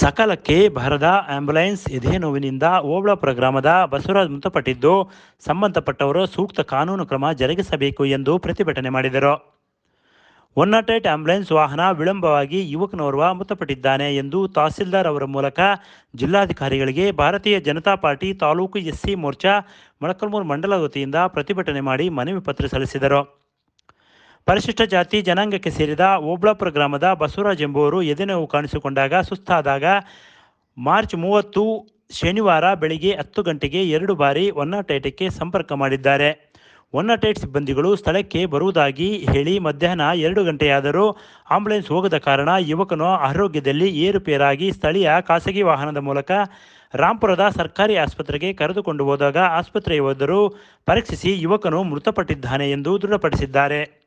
ಸಕಾಲಕ್ಕೆ ಬರದ ಆಂಬ್ಯುಲೆನ್ಸ್ ಎದೆ ನೋವಿನಿಂದ ಓಬಳಾಪುರ ಗ್ರಾಮದ ಬಸವರಾಜ್ ಮೃತಪಟ್ಟಿದ್ದು, ಸಂಬಂಧಪಟ್ಟವರು ಸೂಕ್ತ ಕಾನೂನು ಕ್ರಮ ಜರುಗಿಸಬೇಕು ಎಂದು ಪ್ರತಿಭಟನೆ ಮಾಡಿದರು. ಒನ್ ನಾಟ್ ಏಟ್ ಆಂಬ್ಯುಲೆನ್ಸ್ ವಾಹನ ವಿಳಂಬವಾಗಿ ಯುವಕನೋರ್ವ ಮೃತಪಟ್ಟಿದ್ದಾನೆ ಎಂದು ತಹಸೀಲ್ದಾರ್ ಅವರ ಮೂಲಕ ಜಿಲ್ಲಾಧಿಕಾರಿಗಳಿಗೆ ಭಾರತೀಯ ಜನತಾ ಪಾರ್ಟಿ ತಾಲೂಕು ಎಸ್ಸಿ ಮೋರ್ಚಾ ಮೊಳಕಲ್ಮೂರು ಮಂಡಲ ವತಿಯಿಂದ ಪ್ರತಿಭಟನೆ ಮಾಡಿ ಮನವಿ ಪತ್ರ ಸಲ್ಲಿಸಿದರು. ಪರಿಶಿಷ್ಟ ಜಾತಿ ಜನಾಂಗಕ್ಕೆ ಸೇರಿದ ಓಬ್ಳಾಪುರ ಗ್ರಾಮದ ಬಸವರಾಜ್ ಎಂಬುವರು ಎದೆನೋವು ಕಾಣಿಸಿಕೊಂಡಾಗ ಸುಸ್ತಾದಾಗ ಮಾರ್ಚ್ ಮೂವತ್ತು ಶನಿವಾರ ಬೆಳಿಗ್ಗೆ ಹತ್ತು ಗಂಟೆಗೆ ಎರಡು ಬಾರಿ ಒನ್ ನಾಟ್ ಏಟಕ್ಕೆ ಸಂಪರ್ಕ ಮಾಡಿದ್ದಾರೆ. ಒನ್ ನಾಟ್ ಏಟ್ ಸಿಬ್ಬಂದಿಗಳು ಸ್ಥಳಕ್ಕೆ ಬರುವುದಾಗಿ ಹೇಳಿ ಮಧ್ಯಾಹ್ನ ಎರಡು ಗಂಟೆಯಾದರೂ ಆಂಬುಲೆನ್ಸ್ ಹೋಗದ ಕಾರಣ ಯುವಕನು ಆರೋಗ್ಯದಲ್ಲಿ ಏರುಪೇರಾಗಿ ಸ್ಥಳೀಯ ಖಾಸಗಿ ವಾಹನದ ಮೂಲಕ ರಾಂಪುರದ ಸರ್ಕಾರಿ ಆಸ್ಪತ್ರೆಗೆ ಕರೆದುಕೊಂಡು ಹೋದಾಗ ಆಸ್ಪತ್ರೆಯ ವೈದ್ಯರು ಪರೀಕ್ಷಿಸಿ ಯುವಕನು ಮೃತಪಟ್ಟಿದ್ದಾನೆ ಎಂದು ದೃಢಪಡಿಸಿದ್ದಾರೆ.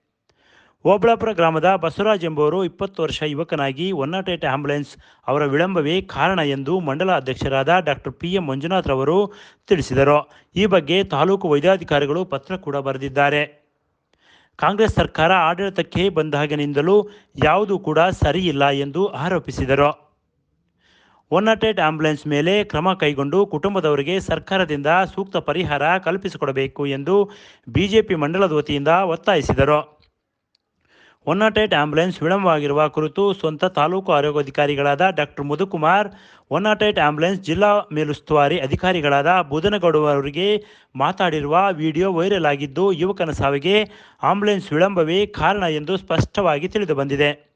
ಓಬಳಾಪುರ ಗ್ರಾಮದ ಬಸವರಾಜ್ ಎಂಬುವರು ಇಪ್ಪತ್ತು ವರ್ಷ ಯುವಕನಾಗಿ ಒನ್ ನಾಟ್ ಏಟ್ ಆಂಬುಲೆನ್ಸ್ ಅವರ ವಿಳಂಬವೇ ಕಾರಣ ಎಂದು ಮಂಡಲ ಅಧ್ಯಕ್ಷರಾದ ಡಾಕ್ಟರ್ ಪಿ ಎಂ ಮಂಜುನಾಥ್ ರವರು ತಿಳಿಸಿದರು. ಈ ಬಗ್ಗೆ ತಾಲೂಕು ವೈದ್ಯಾಧಿಕಾರಿಗಳು ಪತ್ರ ಕೂಡ ಬರೆದಿದ್ದಾರೆ. ಕಾಂಗ್ರೆಸ್ ಸರ್ಕಾರ ಆಡಳಿತಕ್ಕೆ ಬಂದಾಗಿನಿಂದಲೂ ಯಾವುದೂ ಕೂಡ ಸರಿಯಿಲ್ಲ ಎಂದು ಆರೋಪಿಸಿದರು. ಒನ್ ನಾಟ್ ಏಟ್ ಆಂಬುಲೆನ್ಸ್ ಮೇಲೆ ಕ್ರಮ ಕೈಗೊಂಡು ಕುಟುಂಬದವರಿಗೆ ಸರ್ಕಾರದಿಂದ ಸೂಕ್ತ ಪರಿಹಾರ ಕಲ್ಪಿಸಿಕೊಡಬೇಕು ಎಂದು ಬಿಜೆಪಿ ಮಂಡಲದ ವತಿಯಿಂದ ಒತ್ತಾಯಿಸಿದರು. ಒನ್ ನಾಟ್ ಏಟ್ ಆಂಬ್ಯುಲೆನ್ಸ್ ವಿಳಂಬವಾಗಿರುವ ಕುರಿತು ಸ್ವಂತ taluk ಆರೋಗ್ಯಾಧಿಕಾರಿಗಳಾದ doctor Madhukumar one nought eight ambulance ಜಿಲ್ಲಾ ಮೇಲುಸ್ತುವಾರಿ ಅಧಿಕಾರಿಗಳಾದ ಬುಧನಗೌಡ ಅವರಿಗೆ ಮಾತಾಡಿರುವ ವಿಡಿಯೋ ವೈರಲ್ ಆಗಿದ್ದು, ಯುವಕನ ಸಾವಿಗೆ ಆಂಬ್ಯುಲೆನ್ಸ್ ವಿಳಂಬವೇ ಕಾರಣ ಎಂದು ಸ್ಪಷ್ಟವಾಗಿ ತಿಳಿದು ಬಂದಿದೆ.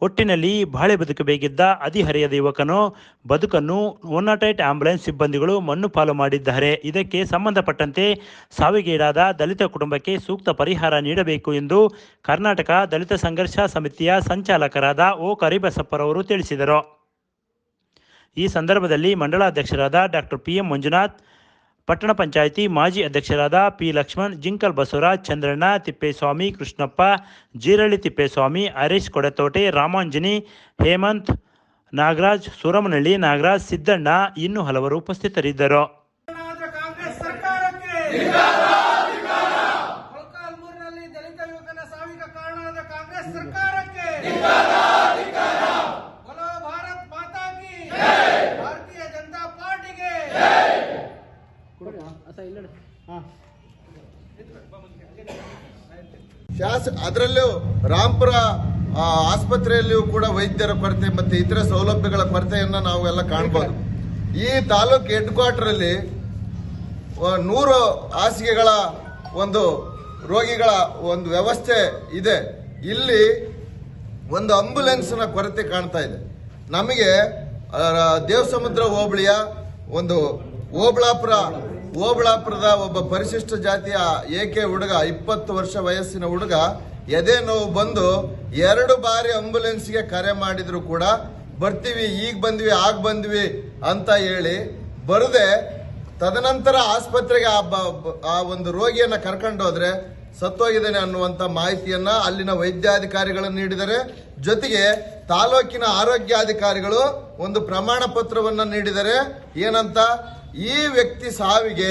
ಒಟ್ಟಿನಲ್ಲಿ ಬಾಳೆ ಬದುಕಬೇಕಿದ್ದ ಹದಿಹರೆಯದ ಯುವಕನು, ಬದುಕನ್ನು ಒನ್ ನಾಟ್ ಏಟ್ ಆಂಬುಲೆನ್ಸ್ ಸಿಬ್ಬಂದಿಗಳು ಮಣ್ಣು ಪಾಲು ಮಾಡಿದ್ದಾರೆ. ಇದಕ್ಕೆ ಸಂಬಂಧಪಟ್ಟಂತೆ ಸಾವಿಗೀಡಾದ ದಲಿತ ಕುಟುಂಬಕ್ಕೆ ಸೂಕ್ತ ಪರಿಹಾರ ನೀಡಬೇಕು ಎಂದು ಕರ್ನಾಟಕ ದಲಿತ ಸಂಘರ್ಷ ಸಮಿತಿಯ ಸಂಚಾಲಕರಾದ ಓ. ಕರಿಬಸಪ್ಪರವರು ತಿಳಿಸಿದರು. ಈ ಸಂದರ್ಭದಲ್ಲಿ ಮಂಡಲಾಧ್ಯಕ್ಷರಾದ ಡಾಕ್ಟರ್ ಪಿ ಎಂ ಮಂಜುನಾಥ್ ಪಟ್ಟಣ ಪಂಚಾಯಿತಿ ಮಾಜಿ ಅಧ್ಯಕ್ಷರಾದ ಪಿ ಲಕ್ಷ್ಮಣ್, ಜಿಂಕಲ್ ಬಸವರಾಜ್, ಚಂದ್ರಣ್ಣ, ತಿಪ್ಪೇಸ್ವಾಮಿ, ಕೃಷ್ಣಪ್ಪ, ಜೀರಳ್ಳಿ ತಿಪ್ಪೇಸ್ವಾಮಿ, ಹರೀಶ್ ಕೊಡತೋಟೆ, ರಾಮಾಂಜನಿ, ಹೇಮಂತ್, ನಾಗರಾಜ್ ಸೂರಮನಹಳ್ಳಿ ನಾಗರಾಜ್, ಸಿದ್ದಣ್ಣ ಇನ್ನೂ ಹಲವರು ಉಪಸ್ಥಿತರಿದ್ದರು ಕಾರಣವಾದ ಕಾಂಗ್ರೆಸ್ ಸರ್ಕಾರಕ್ಕೆ ಮೊಳಕಾಲ್ಮೂರಿನಲ್ಲಿ ದಲಿತ ಯುವಕನ ಸಾವಿಗೆ ಕಾರಣವಾದ ಕಾಂಗ್ರೆಸ್ ಸರ್ಕಾರಕ್ಕೆ बोलो ಭಾರತ್ ಮಾತಾ ಕಿ ಭಾರತೀಯ ಜನತಾ ಪಾರ್ಟಿಗೆ ಶಾಸ, ಅದರಲ್ಲೂ ರಾಂಪುರ ಆಸ್ಪತ್ರೆಯಲ್ಲಿಯೂ ಕೂಡ ವೈದ್ಯರ ಕೊರತೆ ಮತ್ತೆ ಇತರ ಸೌಲಭ್ಯಗಳ ಕೊರತೆಯನ್ನ ನಾವು ಎಲ್ಲ ಕಾಣ್ಬೋದು. ಈ ತಾಲೂಕು ಹೆಡ್ ಕ್ವಾರ್ಟರ್ ಅಲ್ಲಿ ನೂರು ಹಾಸಿಗೆಗಳ ಒಂದು ರೋಗಿಗಳ ಒಂದು ವ್ಯವಸ್ಥೆ ಇದೆ. ಇಲ್ಲಿ ಒಂದು ಆಂಬ್ಯುಲೆನ್ಸ್ನ ಕೊರತೆ ಕಾಣ್ತಾ ಇದೆ. ನಮಗೆ ದೇವಸಮುದ್ರ ಹೋಬಳಿಯ ಒಂದು ಓಬಳಾಪುರ ಓಬಳಾಪುರದ ಒಬ್ಬ ಪರಿಶಿಷ್ಟ ಜಾತಿಯ ಏಕೆ ಹುಡುಗ, ಇಪ್ಪತ್ತು ವರ್ಷ ವಯಸ್ಸಿನ ಹುಡುಗ, ಎದೆ ನೋವು ಬಂದು ಎರಡು ಬಾರಿ ಆಂಬುಲೆನ್ಸ್ಗೆ ಕರೆ ಮಾಡಿದ್ರು ಕೂಡ, ಬರ್ತೀವಿ, ಈಗ ಬಂದ್ವಿ, ಆಗ ಬಂದ್ವಿ ಅಂತ ಹೇಳಿ ಬರದೆ ತದನಂತರ ಆಸ್ಪತ್ರೆಗೆ ಆ ಒಂದು ರೋಗಿಯನ್ನ ಕರ್ಕೊಂಡು ಹೋದ್ರೆ ಸತ್ತೋಗಿದ್ದಾನೆ ಅನ್ನುವಂತ ಮಾಹಿತಿಯನ್ನ ಅಲ್ಲಿನ ವೈದ್ಯಾಧಿಕಾರಿಗಳನ್ನು ನೀಡಿದರೆ, ಜೊತೆಗೆ ತಾಲೂಕಿನ ಆರೋಗ್ಯಾಧಿಕಾರಿಗಳು ಒಂದು ಪ್ರಮಾಣ ಪತ್ರವನ್ನ ನೀಡಿದರೆ ಏನಂತ? ಈ ವ್ಯಕ್ತಿ ಸಾವಿಗೆ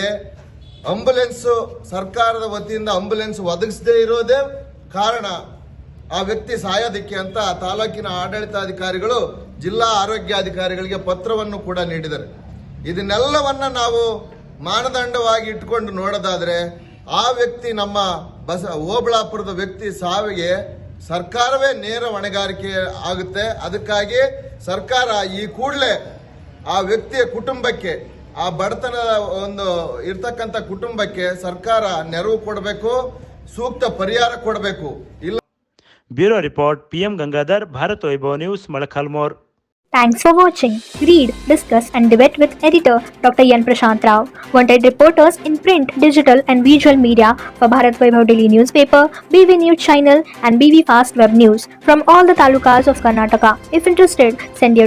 ಆಂಬುಲೆನ್ಸ್ ಸರ್ಕಾರದ ವತಿಯಿಂದ ಆಂಬುಲೆನ್ಸ್ ಒದಗಿಸದೇ ಇರೋದೇ ಕಾರಣ. ಆ ವ್ಯಕ್ತಿ ಸಾಯೋದಕ್ಕೆ ಅಂತ ತಾಲೂಕಿನ ಆಡಳಿತಾಧಿಕಾರಿಗಳು, ಜಿಲ್ಲಾ ಆರೋಗ್ಯಾಧಿಕಾರಿಗಳಿಗೆ ಪತ್ರವನ್ನು ಕೂಡ ನೀಡಿದ್ದಾರೆ ಇದನ್ನೆಲ್ಲವನ್ನ ನಾವು ಮಾನದಂಡವಾಗಿ ಇಟ್ಕೊಂಡು ನೋಡೋದಾದ್ರೆ, ಆ ವ್ಯಕ್ತಿ ನಮ್ಮ ಬಸ ಓಬಳಾಪುರದ ವ್ಯಕ್ತಿ ಸಾವಿಗೆ ಸರ್ಕಾರವೇ ನೇರ ಹೊಣೆಗಾರಿಕೆ ಆಗುತ್ತೆ. ಅದಕ್ಕಾಗಿ ಸರ್ಕಾರ ಈ ಕೂಡಲೇ ಆ ವ್ಯಕ್ತಿಯ ಕುಟುಂಬಕ್ಕೆ ಆ ಬಡತನದ ಒಂದು ಇರ್ತಕ್ಕಂಥ ಕುಟುಂಬಕ್ಕೆ ಸರ್ಕಾರ ನೆರವು ಕೊಡಬೇಕು ಸೂಕ್ತ ಪರಿಹಾರ ಕೊಡಬೇಕು ಇಲ್ಲ bureau report PM Gangadhar Bharat Vaibhav news Molakalmuru Thanks for watching. Read, discuss, and debate with editor Dr. Yan Prashant Rao. Wanted reporters in print, digital, and visual media for Bharat Vaibhav Daily Newspaper, BV News Channel, and BV Fast Web News from all the talukas of Karnataka. If interested, send your